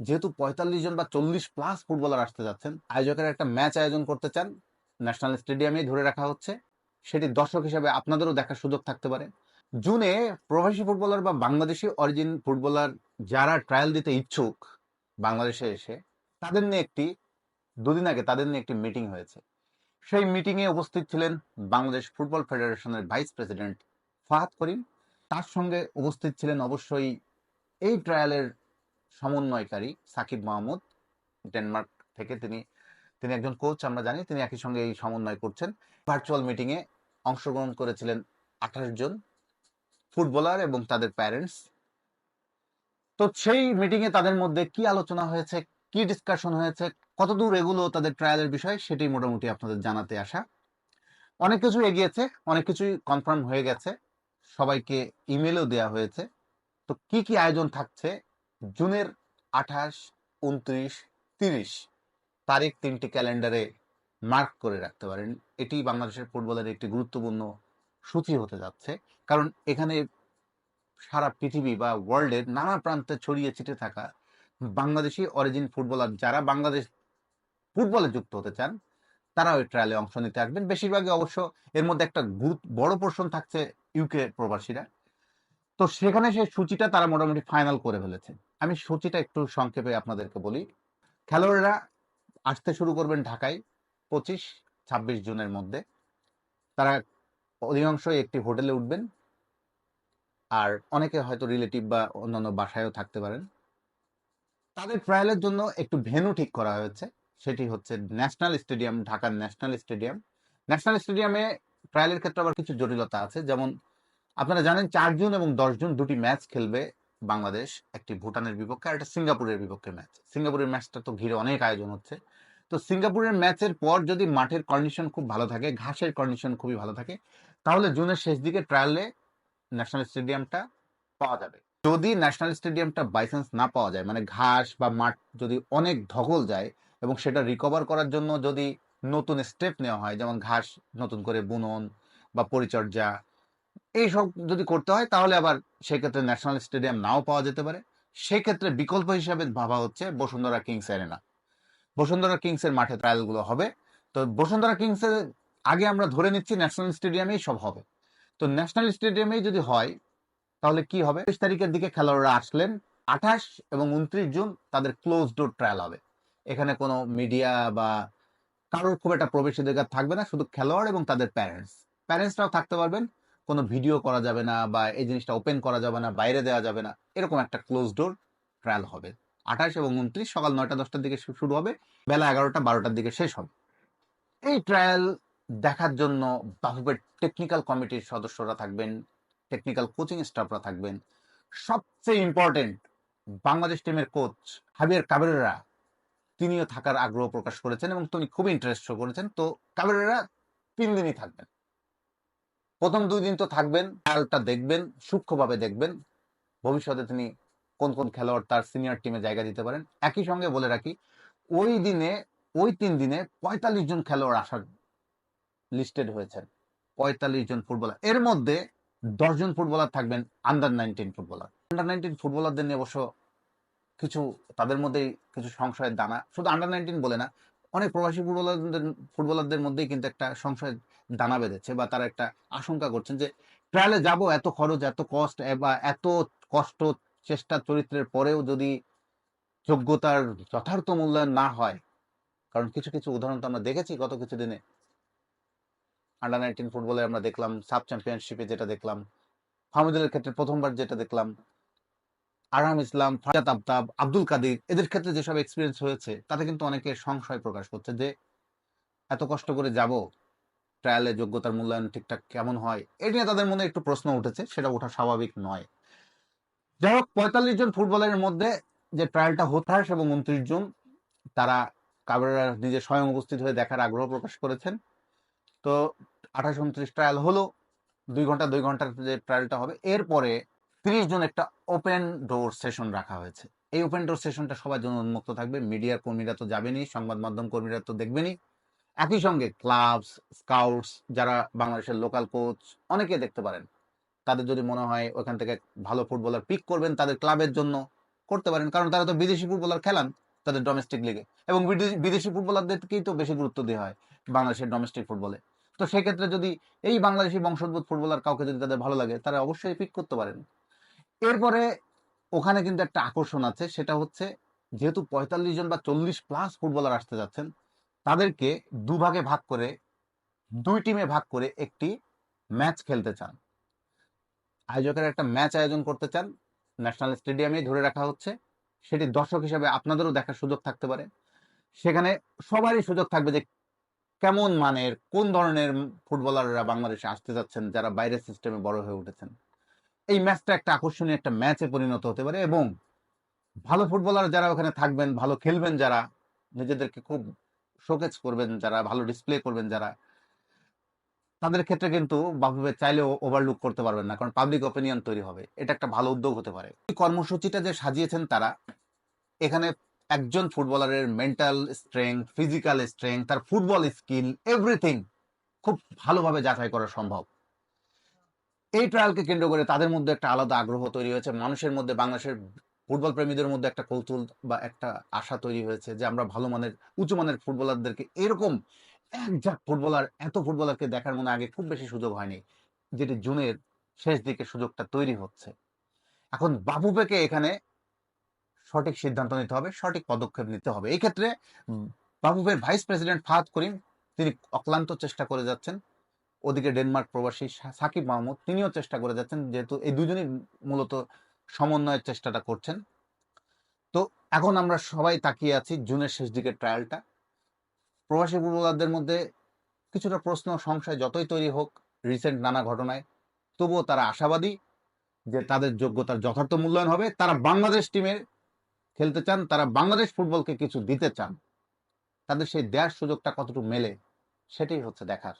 যেহেতু পঁয়তাল্লিশ জন বা চল্লিশ প্লাস ফুটবলার আসতে যাচ্ছেন, আয়োজকের একটা ম্যাচ আয়োজন করতে চান ন্যাশনাল স্টেডিয়ামেই ধরে রাখা হচ্ছে। সেটি দর্শক হিসেবে আপনাদেরও দেখার সুযোগ থাকতে পারে। জুনে প্রবাসী ফুটবলার বা বাংলাদেশি অরিজিন ফুটবলার যারা ট্রায়াল দিতে ইচ্ছুক বাংলাদেশে এসে, তাদের নিয়ে একটি, দুদিন আগে তাদের নিয়ে একটি মিটিং হয়েছে। সেই মিটিংয়ে উপস্থিত ছিলেন বাংলাদেশ ফুটবল ফেডারেশনের ভাইস প্রেসিডেন্ট ফাহাদ করিম। তার সঙ্গে উপস্থিত ছিলেন অবশ্যই এই ট্রায়ালের সমন্বয়কারী সাকিব মাহমুদ, ডেনমার্ক থেকে তিনি তিনি একজন কোচ আমরা জানি, তিনি একই সঙ্গে এই সমন্বয় করছেন। ভার্চুয়াল মিটিংয়ে অংশগ্রহণ করেছিলেন আঠাশ জন ফুটবলার এবং তাদের প্যারেন্টস তো সেই মিটিংয়ে তাদের মধ্যে কি আলোচনা হয়েছে, কি ডিসকাশন হয়েছে, কতদূর এগুলো তাদের ট্রায়ালের বিষয়, সেটি মোটামুটি আপনাদের জানাতে আসা। অনেক কিছু এগিয়েছে, অনেক কিছুই কনফার্ম হয়ে গেছে। সবাইকে ইমেলও দেওয়া হয়েছে। তো কি কি আয়োজন থাকছে জুনের আঠাশ, উনত্রিশ, তিরিশ তারিখ তিনটি ক্যালেন্ডারে মার্ক করে রাখতে পারেন। এটি বাংলাদেশের ফুটবলের একটি গুরুত্বপূর্ণ সূচি হতে যাচ্ছে। কারণ এখানে সারা পৃথিবী বা ওয়ার্ল্ডের নানা প্রান্তে ছড়িয়ে ছিটে থাকা বাংলাদেশি অরিজিন ফুটবলার যারা বাংলাদেশ ফুটবলে যুক্ত হতে চান তারা ওই ট্রায়ালে অংশ নিতে আসবেন। বেশিরভাগই অবশ্য এর মধ্যে একটা বড় পোর্শন থাকছে ইউকে প্রবাসীরা। তো সেখানে সেই সূচিটা তারা মোটামুটি ফাইনাল করে ফেলেছে। আমি সূচিটা একটু সংক্ষেপে আপনাদেরকে বলি। খেলোয়াড়রা আসতে শুরু করবেন ঢাকায় পঁচিশ, ছাব্বিশ জুনের মধ্যে। তারা অধিকাংশই একটি হোটেলে উঠবেন। আর অনেকে হয়তো রিলেটিভ বা অন্যান্য বাসায়ও থাকতে পারেন। তাদের ট্রায়ালের জন্য একটু ভেন্যু ঠিক করা হয়েছে। সেটি হচ্ছে ন্যাশনাল স্টেডিয়াম, ঢাকার ন্যাশনাল স্টেডিয়াম। ন্যাশনাল স্টেডিয়ামে ট্রায়ালের ক্ষেত্রে আবার কিছু জটিলতা আছে। যেমন আপনারা জানেন চার জুন এবং দশ জুন দুটি ম্যাচ খেলবে বাংলাদেশ একটি ভুটানের বিপক্ষে আর একটা সিঙ্গাপুরের বিপক্ষে ম্যাচ সিঙ্গাপুরের ম্যাচটা তো ঘিরে অনেক আয়োজন হচ্ছে। তো সিঙ্গাপুরের ম্যাচের পর যদি মাঠের কন্ডিশন খুব ভালো থাকে, ঘাসের কন্ডিশন খুবই ভালো থাকে, তাহলে জুনের শেষ দিকে ট্রায়ালে ন্যাশনাল স্টেডিয়ামটা পাওয়া যাবে। যদি ন্যাশনাল স্টেডিয়ামটা বাইচান্স না পাওয়া যায় মানে ঘাস বা মাঠ যদি অনেক ধকল যায় এবং সেটা রিকভার করার জন্য যদি নতুন স্টেপ নেওয়া হয়, যেমন ঘাস নতুন করে বুনন বা পরিচর্যা এইসব যদি করতে হয়, তাহলে আবার সেক্ষেত্রে ন্যাশনাল স্টেডিয়াম নাও পাওয়া যেতে পারে। সেক্ষেত্রে বিকল্প হিসাবে ভাবা হচ্ছে বসুন্ধরা কিংস এরেনা বসুন্ধরা কিংসের মাঠে ট্রায়ালগুলো হবে। তো বসুন্ধরা কিংসের আগে আমরা ধরে নিচ্ছি ন্যাশনাল স্টেডিয়ামেই সব হবে। তো ন্যাশনাল স্টেডিয়ামেই যদি হয়, তাহলে কি হবে? তেইশ তারিখের দিকে খেলোয়াড়রা আসলেন। আঠাশ এবং উনত্রিশ জুন তাদের ক্লোজ ডোর ট্রায়াল হবে। এখানে কোনো মিডিয়া বা কারোর খুব একটা প্রবেশাধিকার থাকবে না, শুধু খেলোয়াড় এবং তাদের প্যারেন্টস প্যারেন্টসরাও থাকতে পারবেন। কোনো ভিডিও করা যাবে না বা এই জিনিসটা ওপেন করা যাবে না, বাইরে দেওয়া যাবে না, এরকম একটা ক্লোজ ডোর ট্রায়াল হবে। আঠাশ এবং উনত্রিশ সকাল নয়টা, দশটার দিকে শুরু হবে, বেলা এগারোটা, বারোটার দিকে শেষ হবে। এই ট্রায়াল দেখার জন্য বাফুফের টেকনিক্যাল কমিটির সদস্যরা থাকবেন টেকনিক্যাল কোচিং স্টাফরা থাকবেন। সবচেয়ে ইম্পর্টেন্ট বাংলাদেশ টিমের কোচ হাবিয়ার কাবেরেরা, তিনিও থাকার আগ্রহ প্রকাশ করেছেন এবং তিনি খুব ইন্টারেস্ট শো করেছেন। তো কাবেরেরা তিন দিনই থাকবেন। প্রথম দুই দিন তো থাকবেন খেয়ালটা দেখবেন, সূক্ষ্মভাবে দেখবেন, ভবিষ্যতে তিনি কোন কোন খেলোয়াড় তার সিনিয়র টিমে জায়গা দিতে পারেন। একই সঙ্গে বলে রাখি, ওই দিনে, ওই তিন দিনে পঁয়তাল্লিশ জন খেলোয়াড় আসার লিস্টেড হয়েছেন। পঁয়তাল্লিশ জন ফুটবলার। এর মধ্যে দশজন ফুটবলার থাকবেন under nineteen footballer. Under nineteen ফুটবলারদের নিয়ে অবশ্য কিছু, তাদের মধ্যেই কিছু সংশয়ের দানা। শুধু আন্ডার নাইনটিন বলে না, অনেক প্রবাসী ফুটবলারদের ফুটবলারদের মধ্যেই কিন্তু একটা সংশয়ের দানা বেঁধেছে বা তারা একটা আশঙ্কা করছেন যে ট্রায়ালে যাব, এত খরচ, এত কষ্ট বা এত কষ্ট, চেষ্টা চরিত্রের পরেও যদি যোগ্যতার যথার্থ মূল্যায়ন না হয়, কারণ কিছু কিছু উদাহরণ তো আমরা দেখেছি গত কিছু দিনে আন্ডার নাইনটিন ফুটবলে আমরা দেখলাম সাব চ্যাম্পিয়নশিপে যেটা দেখলাম, ফাহমিদুলের ক্ষেত্রে প্রথমবার যেটা দেখলাম, আরহাম ইসলাম ফাজাত আফতাব, আব্দুল কাদির, এদের ক্ষেত্রে যেসব এক্সপিরিয়েন্স হয়েছে, তাতে কিন্তু অনেকে সংশয় প্রকাশ করছে যে এত কষ্ট করে যাব ট্রায়ালে যোগ্যতার মূল্যায়ন ঠিকঠাক কেমন হয়, এ নিয়ে তাদের মনে একটু প্রশ্ন উঠেছে, সেটা ওঠা স্বাভাবিক নয়। যাই হোক, পঁয়তাল্লিশ জন ফুটবলের মধ্যে যে ট্রায়ালটা হতাশ এবং উনত্রিশ জন, তারা কাবেরা নিজে স্বয়ং উপস্থিত হয়ে দেখার আগ্রহ প্রকাশ করেছেন। তো আঠাশ উনত্রিশ ট্রায়াল হলো, দুই ঘণ্টা, দুই ঘণ্টার যে ট্রায়ালটা হবে, এরপরে তিরিশ জন একটা ওপেন ডোর সেশন রাখা হয়েছে। এই ওপেন ডোর সেশনটা সবার জন্য উন্মুক্ত থাকবে, মিডিয়ার কর্মীরা তো যাবেনই, সংবাদ মাধ্যম কর্মীরা তো দেখবেনই। একই সঙ্গে ক্লাবস, স্কাউটস যারা বাংলাদেশের লোকাল কোচ অনেকে দেখতে পারেন। তাদের যদি মনে হয় ওখান থেকে ভালো ফুটবলার পিক করবেন, তাদের ক্লাবের জন্য করতে পারেন। কারণ তারা তো বিদেশি ফুটবলার খেলান তাদের ডোমেস্টিক লিগে এবং বিদেশি- ফুটবলারদেরকেই তো বেশি গুরুত্ব দেওয়া হয় বাংলাদেশের ডোমেস্টিক ফুটবলে তো সেক্ষেত্রে যদি এই বাংলাদেশি বংশোদ্ভূত ফুটবলার কাউকে যদি তাদের ভালো লাগে, তারা অবশ্যই পিক করতে পারেন। এরপরে ওখানে কিন্তু একটা আকর্ষণ আছে, সেটা হচ্ছে যেহেতু পঁয়তাল্লিশ জন বা চল্লিশ প্লাস ফুটবলার আসতে যাচ্ছেন তাদেরকে দুভাগে ভাগ করে, দুই টিমে ভাগ করে একটি ম্যাচ খেলতে চান। আয়োজকের একটা ম্যাচ আয়োজন করতে চান। ন্যাশনাল স্টেডিয়ামে ধরে রাখা হচ্ছে। সেটি দর্শক হিসাবে আপনাদেরও দেখার সুযোগ থাকতে পারে। সেখানে সবারই সুযোগ থাকবে যে কেমন মানের, কোন ধরনের ফুটবলাররা বাংলাদেশে আসতে যাচ্ছেন, যারা বাইরের সিস্টেমে বড় হয়ে উঠেছেন। এই ম্যাচটা একটা আকর্ষণীয় একটা ম্যাচে পরিণত হতে পারে এবং ভালো ফুটবলার যারা ওখানে থাকবেন, ভালো খেলবেন যারা, নিজেদেরকে খুব শোকেজ করবেন যারা, ভালো ডিসপ্লে করবেন যারা, তাদের ক্ষেত্রে কিন্তু বাফুফে চাইলেও ওভারলুক করতে পারবেন না, কারণ পাবলিক অপিনিয়ন তৈরি হবে। এটা একটা ভালো উদ্যোগ হতে পারে। কর্মসূচিটা যে সাজিয়েছেন তারা, এখানে একজন ফুটবলারের মেন্টাল স্ট্রেংথ ফিজিক্যাল স্ট্রেংথ তার ফুটবল স্কিল এভরিথিং খুব ভালোভাবে যাচাই করা সম্ভব। এই ট্রায়ালকে কেন্দ্র করে তাদের মধ্যে একটা আলাদা আগ্রহ তৈরি হয়েছে। মানুষের মধ্যে বাংলাদেশের ফুটবল প্রেমীদের মধ্যে একটা কৌতূহল বা একটা আশা তৈরি হয়েছে যে আমরা ভালো মানের উঁচু মানের ফুটবলারদেরকে এরকম একজাক ফুটবলার এত ফুটবলারকে দেখার মনে আগে খুব বেশি সুযোগ হয়নি যেটি জুনের শেষ দিকে সুযোগটা তৈরি হচ্ছে। এখন বাবুপেকে এখানে সঠিক সিদ্ধান্ত নিতে হবে সঠিক পদক্ষেপ নিতে হবে। এই ক্ষেত্রে উম, বাবুপের ভাইস প্রেসিডেন্ট ফাহাদ করিম তিনি অক্লান্ত চেষ্টা করে যাচ্ছেন। ওদিকে ডেনমার্ক প্রবাসী সাকিব মাহমুদ তিনিও চেষ্টা করে যাচ্ছেন যেহেতু এই দুজনই মূলত সমন্বয়ের চেষ্টাটা করছেন। তো এখন আমরা সবাই তাকিয়ে আছি জুনের শেষ দিকের ট্রায়ালটা প্রবাসী ফুটবলারদের মধ্যে কিছুটা প্রশ্ন, সংশয় যতই তৈরি হোক রিসেন্ট নানা ঘটনায়, তবুও তারা আশাবাদী যে তাদের যোগ্যতার যথার্থ মূল্যায়ন হবে। তারা বাংলাদেশ টিমে খেলতে চান, তারা বাংলাদেশ ফুটবলকে কিছু দিতে চান, তাদের সেই দেওয়ার সুযোগটা কতটুকু মেলে সেটাই হচ্ছে দেখার।